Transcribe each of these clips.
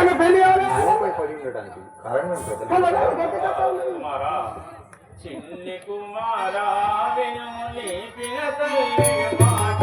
ప్రజలు తెలియాలి చిన్ని కుమారా విను లేపిన మాట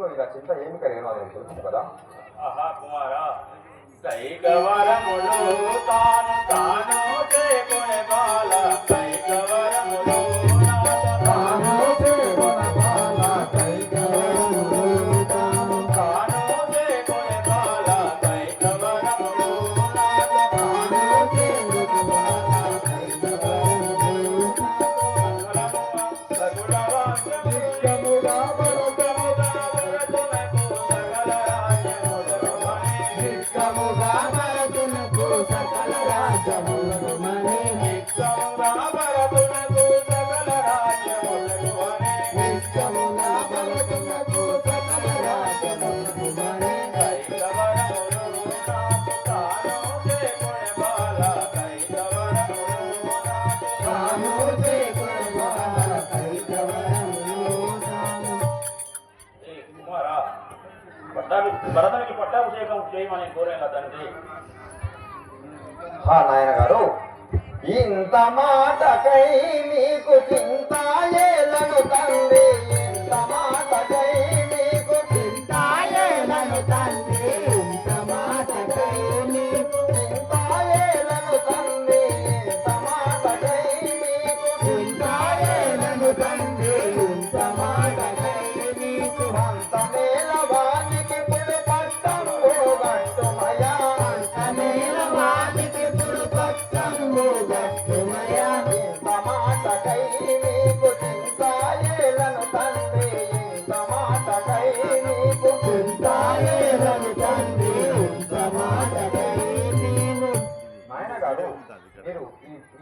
మనసులో ఇలా చింత ఏమి కలిగినో నేను తెలుసు కదా Let's go. చేయమని కోరేలా తండ్రి? నాయన గారు ఇంత మాటకై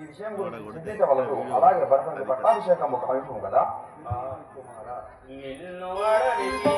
విషయం గురించి చింతించవలదు అలాగే భరతుడికి పట్టాభిషేకం ఒక వైభవం కదా? నిన్ను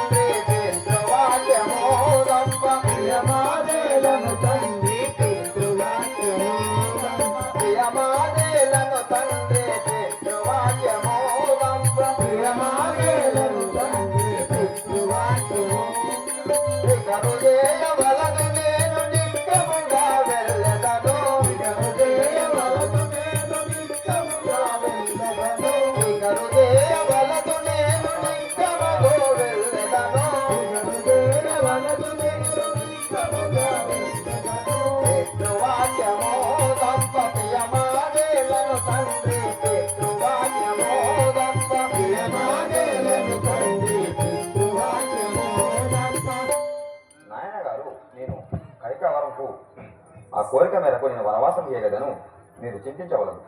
Gabriela Balaguer. నాకు. ఆ కోరిక మేరకు నేను వనవాసం చేయగలను. మీరు చింతించవలను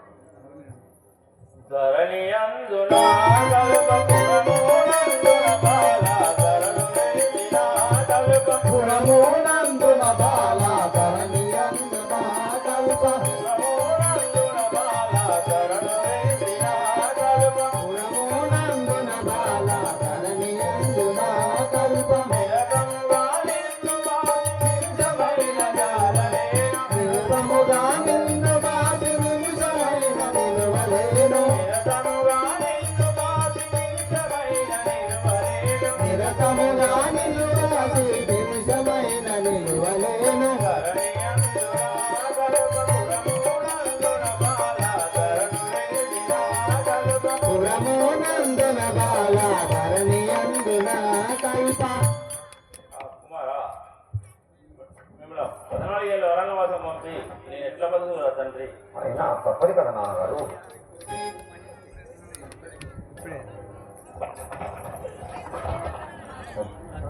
ధరణి అందునా అరణ్యవాసం పంపి నేను ఎట్లా బతుకురా తండ్రి? అయినా తప్పదు కదా నాన్నగారు.